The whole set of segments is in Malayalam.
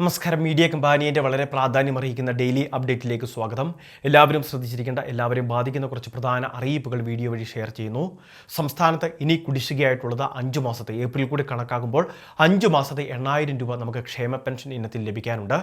നമസ്കാരം. മീഡിയ കമ്പാനിയന്റെ വളരെ പ്രാധാന്യം അറിയിക്കുന്ന ഡെയിലി അപ്ഡേറ്റിലേക്ക് സ്വാഗതം. എല്ലാവരും ശ്രദ്ധിച്ചിരിക്കേണ്ട എല്ലാവരെയും ബാധിക്കുന്ന കുറച്ച് പ്രധാന അറിയിപ്പുകൾ വീഡിയോ വഴി ഷെയർ ചെയ്യുന്നു. സംസ്ഥാനത്ത് ഇനി കുടിശ്ശികയായിട്ടുള്ളത് അഞ്ച് മാസത്തെ ഏപ്രിൽ കൂടി കണക്കാക്കുമ്പോൾ അഞ്ച് മാസത്തെ എണ്ണായിരം രൂപ നമുക്ക് ക്ഷേമ പെൻഷൻ ഇനത്തിൽ ലഭിക്കാനുണ്ട്.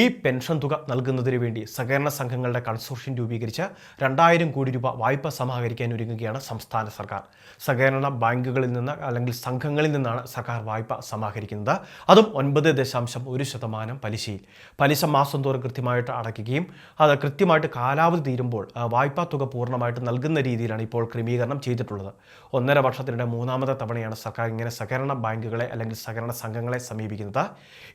ഈ പെൻഷൻ തുക നൽകുന്നതിന് വേണ്ടി സഹകരണ സംഘങ്ങളുടെ കൺസോർഷ്യം രൂപീകരിച്ച് രണ്ടായിരം കോടി രൂപ വായ്പ സമാഹരിക്കാൻ ഒരുങ്ങുകയാണ് സംസ്ഥാന സർക്കാർ. സഹകരണ ബാങ്കുകളിൽ നിന്ന് അല്ലെങ്കിൽ സംഘങ്ങളിൽ നിന്നാണ് സർക്കാർ വായ്പ സമാഹരിക്കുന്നത്. അതും ഒൻപത് ദശാംശം ഒരു ശതമാനം പലിശയിൽ. പലിശ മാസം തോറും കൃത്യമായിട്ട് അടയ്ക്കുകയും അത് കൃത്യമായിട്ട് കാലാവധി തീരുമ്പോൾ വായ്പാ തുക പൂർണമായിട്ട് നൽകുന്ന രീതിയിലാണ് ഇപ്പോൾ ക്രമീകരണം ചെയ്തിട്ടുള്ളത്. ഒന്നര വർഷത്തിനിടെ മൂന്നാമത്തെ തവണയാണ് സർക്കാർ ഇങ്ങനെ സഹകരണ ബാങ്കുകളെ അല്ലെങ്കിൽ സഹകരണ സംഘങ്ങളെ സമീപിക്കുന്നത്.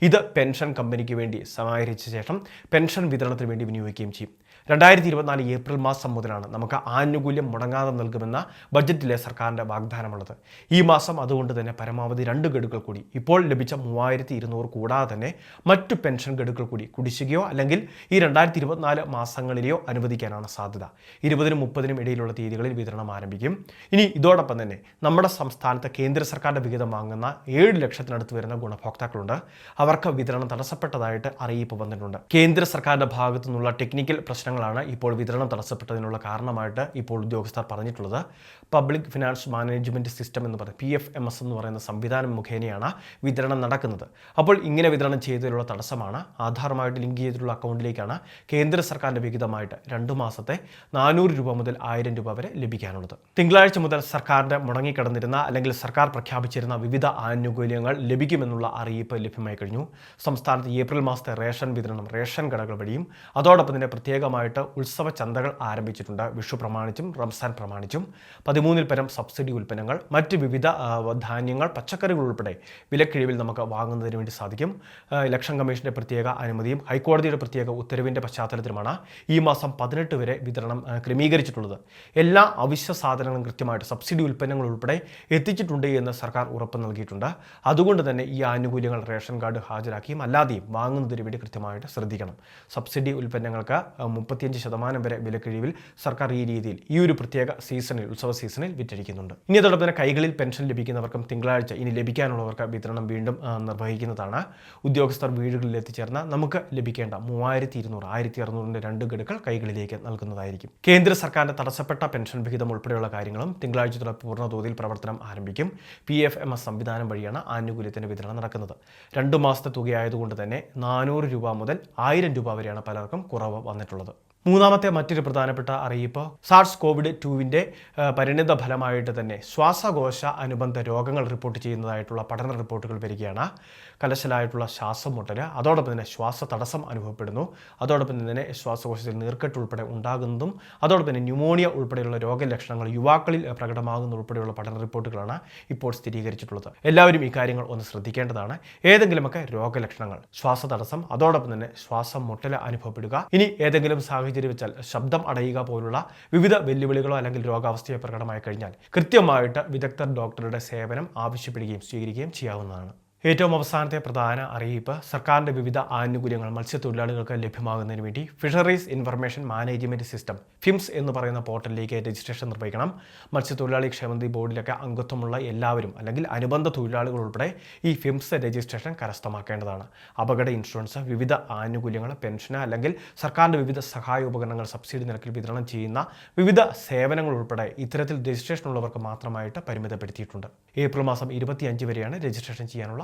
ഇത് പെൻഷൻ കമ്പനിക്ക് വേണ്ടി സമാഹരിച്ച ശേഷം പെൻഷൻ വിതരണത്തിന് വേണ്ടി വിനിയോഗിക്കുകയും ചെയ്യും. രണ്ടായിരത്തി ഇരുപത്തിനാല് ഏപ്രിൽ മാസം മുതലാണ് നമുക്ക് ആനുകൂല്യം മുടങ്ങാതെ നൽകുമെന്ന ബജറ്റിലെ സർക്കാരിന്റെ വാഗ്ദാനമുള്ളത്. ഈ മാസം അതുകൊണ്ട് തന്നെ പരമാവധി രണ്ട് ഗഡുക്കൾ കൂടി. ഇപ്പോൾ ലഭിച്ച മൂവായിരത്തി ഇരുന്നൂറ് കൂടാതെ തന്നെ മറ്റു പെൻഷൻ ഗഡുക്കൾ കൂടി കുടിശ്ശികയോ അല്ലെങ്കിൽ ഈ രണ്ടായിരത്തി ഇരുപത്തിനാല് മാസങ്ങളിലെയോ അനുവദിക്കാനാണ് സാധ്യത. ഇരുപതിനും മുപ്പതിനും ഇടയിലുള്ള തീയതികളിൽ വിതരണം ആരംഭിക്കും. ഇനി ഇതോടൊപ്പം തന്നെ നമ്മുടെ സംസ്ഥാനത്ത് കേന്ദ്ര സർക്കാരിന്റെ വിഹിതം വാങ്ങുന്ന ഏഴ് ലക്ഷത്തിനടുത്ത് വരുന്ന ഗുണഭോക്താക്കളുണ്ട്. അവർക്ക് വിതരണം തടസ്സപ്പെട്ടതായിട്ട് അറിയിപ്പ് വന്നിട്ടുണ്ട്. കേന്ദ്ര സർക്കാരിന്റെ ഭാഗത്തു നിന്നുള്ള ടെക്നിക്കൽ പ്രശ്നങ്ങളാണ് ഇപ്പോൾ വിതരണം തടസ്സപ്പെട്ടതിനുള്ള കാരണമായിട്ട് ഇപ്പോൾ ഉദ്യോഗസ്ഥർ പറഞ്ഞിട്ടുള്ളത്. പബ്ലിക് ഫിനാൻസ് മാനേജ്മെന്റ് സിസ്റ്റം എന്ന് പറയുന്നത് പി എഫ് എം എസ് എന്ന് പറയുന്ന സംവിധാനം മുഖേനയാണ് വിതരണം നടക്കുന്നത്. അപ്പോൾ ഇങ്ങനെ വിതരണം ചെയ്തതിലുള്ള തടസ്സമാണ് ആധാറുമായിട്ട് ലിങ്ക് ചെയ്തിട്ടുള്ള അക്കൗണ്ടിലേക്കാണ് കേന്ദ്ര സർക്കാരിന്റെ വിഹിതമായിട്ട് രണ്ട് മാസത്തെ നാനൂറ് രൂപ മുതൽ ആയിരം രൂപ വരെ ലഭിക്കാനുള്ളത്. തിങ്കളാഴ്ച മുതൽ സർക്കാരിന്റെ മുടങ്ങിക്കിടന്നിരുന്ന അല്ലെങ്കിൽ സർക്കാർ പ്രഖ്യാപിച്ചിരുന്ന വിവിധ ആനുകൂല്യങ്ങൾ ലഭിക്കുമെന്നുള്ള അറിയിപ്പ് ലഭ്യമായി കഴിഞ്ഞു. സംസ്ഥാനത്ത് ഏപ്രിൽ മാസത്തെ റേഷൻ വിതരണം റേഷൻ കടകൾ വഴിയും അതോടൊപ്പം തന്നെ പ്രത്യേകമായിട്ട് ഉത്സവ ചന്തകൾ ആരംഭിച്ചിട്ടുണ്ട്. വിഷു പ്രമാണിച്ചും റംസാൻ പ്രമാണിച്ചും. പതിമൂന്നിൽ പരം സബ്സിഡി ഉൽപ്പന്നങ്ങൾ മറ്റ് വിവിധ ധാന്യങ്ങൾ പച്ചക്കറികൾ ഉൾപ്പെടെ വിലക്കിഴിവിൽ നമുക്ക് വാങ്ങുന്നതിന് വേണ്ടി സാധിക്കും. ഇലക്ഷൻ കമ്മീഷന്റെ പ്രത്യേക അനുമതിയും ഹൈക്കോടതിയുടെ പ്രത്യേക ഉത്തരവിന്റെ പശ്ചാത്തലത്തിലുമാണ് ഈ മാസം പതിനെട്ട് വരെ വിതരണം ക്രമീകരിച്ചിട്ടുള്ളത്. എല്ലാ അവശ്യ സാധനങ്ങളും കൃത്യമായിട്ട് സബ്സിഡി ഉൽപ്പന്നങ്ങൾ ഉൾപ്പെടെ എത്തിച്ചിട്ടുണ്ട് എന്ന് സർക്കാർ ഉറപ്പ് നൽകിയിട്ടുണ്ട്. അതുകൊണ്ട് തന്നെ ഈ ആനുകൂല്യങ്ങൾ റേഷൻ കാർഡ് ഹാജരാക്കിയും അല്ലാതെയും വാങ്ങുന്നതിന് വേണ്ടി കൃത്യമായിട്ട് ശ്രദ്ധിക്കണം. സബ്സിഡി ഉൽപ്പന്നങ്ങൾക്ക് മുപ്പത്തിയഞ്ച് ശതമാനം വരെ വിലക്കിഴിവിൽ സർക്കാർ ഈ രീതിയിൽ ഈ ഒരു പ്രത്യേക സീസണിൽ ഉത്സവ സീസണിൽ വിറ്റഴിക്കുന്നുണ്ട് ഇനി അതോടൊപ്പം തന്നെ കൈകളിൽ പെൻഷൻ ലഭിക്കുന്നവർക്കും തിങ്കളാഴ്ച ഇനി ലഭിക്കാനുള്ളവർക്ക് വിതരണം വീണ്ടും നിർവഹിക്കുന്നതാണ് ഉദ്യോഗസ്ഥർ വീടുകളിൽ എത്തിച്ചേർന്ന നമുക്ക് ലഭിക്കേണ്ട മൂവായിരത്തി ഇരുന്നൂറ് ആയിരത്തി അറുന്നൂറിന്റെ രണ്ട് ഗഡുക്കൾ കൈകളിലേക്ക് നൽകുന്നതായിരിക്കും. കേന്ദ്ര സർക്കാരിന്റെ തടസ്സപ്പെട്ട പെൻഷൻ വിഹിതം ഉൾപ്പെടെയുള്ള കാര്യങ്ങളും തിങ്കളാഴ്ച പൂർണ തോതിൽ പ്രവർത്തനം ആരംഭിക്കും. പി എഫ് എം എസ് സംവിധാനം വഴിയാണ് ആനുകൂല്യത്തിന്റെ വിതരണം നടക്കുന്നത്. രണ്ട് മാസത്തെ തുകയായതുകൊണ്ട് തന്നെ നാനൂറ് രൂപ മുതൽ ആയിരം രൂപ വരെയാണ് പലർക്കും കുറവ് വന്നിട്ടുള്ളത്. മൂന്നാമത്തെ മറ്റൊരു പ്രധാനപ്പെട്ട അറിയിപ്പ് സാർസ് കോവിഡ് ടുവിന്റെ പരിണിത ഫലമായിട്ട് തന്നെ ശ്വാസകോശ അനുബന്ധ രോഗങ്ങൾ റിപ്പോർട്ട് ചെയ്യുന്നതായിട്ടുള്ള പഠന റിപ്പോർട്ടുകൾ വരികയാണ്. കലശലായിട്ടുള്ള ശ്വാസം മുട്ടൽ അതോടൊപ്പം തന്നെ ശ്വാസ തടസ്സം അനുഭവപ്പെടുന്നു. അതോടൊപ്പം തന്നെ ശ്വാസകോശത്തിൽ നീർക്കെട്ട് ഉൾപ്പെടെ ഉണ്ടാകുന്നതും അതോടൊപ്പം തന്നെ ന്യൂമോണിയ ഉൾപ്പെടെയുള്ള രോഗലക്ഷണങ്ങൾ യുവാക്കളിൽ പ്രകടമാകുന്ന ഉൾപ്പെടെയുള്ള പഠന റിപ്പോർട്ടുകളാണ് ഇപ്പോൾ സ്ഥിരീകരിച്ചിട്ടുള്ളത്. എല്ലാവരും ഈ കാര്യങ്ങൾ ഒന്ന് ശ്രദ്ധിക്കേണ്ടതാണ്. ഏതെങ്കിലുമൊക്കെ രോഗലക്ഷണങ്ങൾ ശ്വാസ തടസ്സം അതോടൊപ്പം തന്നെ ശ്വാസം മുട്ടൽ അനുഭവപ്പെടുക. ഇനി ഏതെങ്കിലും സാഹചര്യം വെച്ചാൽ ശബ്ദം അടയുക പോലുള്ള വിവിധ വെല്ലുവിളികളോ അല്ലെങ്കിൽ രോഗാവസ്ഥയോ പ്രകടമായി കഴിഞ്ഞാൽ കൃത്യമായിട്ട് വിദഗ്ധർ ഡോക്ടറുടെ സേവനം ആവശ്യപ്പെടുകയും സ്വീകരിക്കുകയും ചെയ്യാവുന്നതാണ്. ഏറ്റവും അവസാനത്തെ പ്രധാന അറിയിപ്പ് സർക്കാരിന്റെ വിവിധ ആനുകൂല്യങ്ങൾ മത്സ്യത്തൊഴിലാളികൾക്ക് ലഭ്യമാകുന്നതിന് വേണ്ടി fisheries information management system FIMS എന്ന് പറയുന്ന പോർട്ടലിലേക്ക് രജിസ്ട്രേഷൻ നിർവഹിക്കണം. മത്സ്യത്തൊഴിലാളി ക്ഷേമനിധി ബോർഡിലൊക്കെ അംഗത്വമുള്ള എല്ലാവരും അല്ലെങ്കിൽ അനുബന്ധ തൊഴിലാളികൾ ഉൾപ്പെടെ ഈ ഫിംസ് രജിസ്ട്രേഷൻ കരസ്ഥമാക്കേണ്ടതാണ്. അപകട ഇൻഷുറൻസ് വിവിധ ആനുകൂല്യങ്ങൾ പെൻഷൻ അല്ലെങ്കിൽ സർക്കാരിന്റെ വിവിധ സഹായ ഉപകരണങ്ങൾ സബ്സിഡി നിരക്കിൽ വിതരണം ചെയ്യുന്ന വിവിധ സേവനങ്ങൾ ഉൾപ്പെടെ ഇത്തരത്തിൽ രജിസ്ട്രേഷൻ ഉള്ളവർക്ക് മാത്രമായിട്ട് പരിമിതപ്പെടുത്തിയിട്ടുണ്ട്. ഏപ്രിൽ മാസം ഇരുപത്തിയഞ്ച് വരെയാണ് രജിസ്ട്രേഷൻ ചെയ്യാനുള്ള